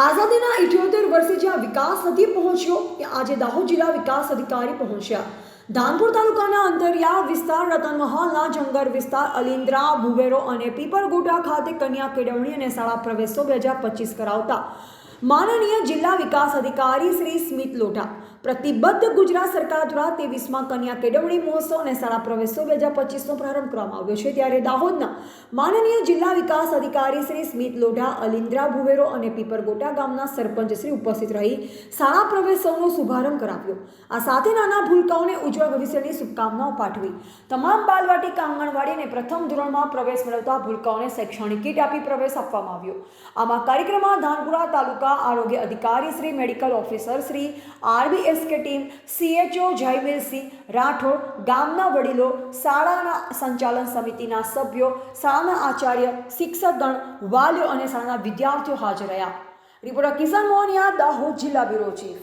આઝાદીના ઇઠ્યોતેર વર્ષે જ્યાં વિકાસ નથી પહોંચ્યો, ત્યાં આજે દાહોદ જિલ્લા વિકાસ અધિકારી પહોંચ્યા. ધાનપુર તાલુકાના અંતરિયાળ વિસ્તાર, રતનમહાલના જંગર વિસ્તાર અલિન્દ્રા ભુવેરો અને પીપરગોટા ખાતે કન્યા કેળવણી અને શાળા પ્રવેશો બે હજાર પચીસ કરાવતા. માનનીય જિલ્લા વિકાસ અધિકારી શ્રી સ્મિત લોઢા પ્રતિબદ્ધ ગુજરાત સરકાર દ્વારા ત્રેવીસમાં કન્યા કેળવણી મહોત્સવ અને શાળા પ્રવેશો બે હજાર પચીસનો પ્રારંભ કરવામાં આવ્યો છે. ત્યારે દાહોદના માનનીય જિલ્લા વિકાસ અધિકારી શ્રી સ્મિત લોઢા અલિન્દ્રા ભુવેરો અને પીપરગોટા ગામના સરપંચ શ્રી ઉપસ્થિત રહી શાળા પ્રવેશોનો શુભારંભ કરાવ્યો. આ સાથે નાના ભૂલકાઓને ઉજ્જવળ ભવિષ્યની શુભકામનાઓ પાઠવી. તમામ બાલવાટિકા આંગણવાડી અને પ્રથમ ધોરણમાં પ્રવેશ મેળવતા ભૂલકાઓને શૈક્ષણિક કીટ આપી પ્રવેશ આપવામાં આવ્યો. આમાં કાર્યક્રમમાં ધાનપુરા તાલુકા આરોગ્ય અધિકારી Shri, medical officer Shri RBSK team CHO Jayvirsinh Rathod ગામના વડીલો, શાળાના સંચાલન સમિતિના સભ્યો, શાળાના આચાર્ય, શિક્ષકગણ, વાલીઓ અને શાળાના વિદ્યાર્થીઓ હાજર રહ્યા. રિપોર્ટર કિશન મોહનિયા, દાહોદ જિલ્લા બ્યુરો ચીફ.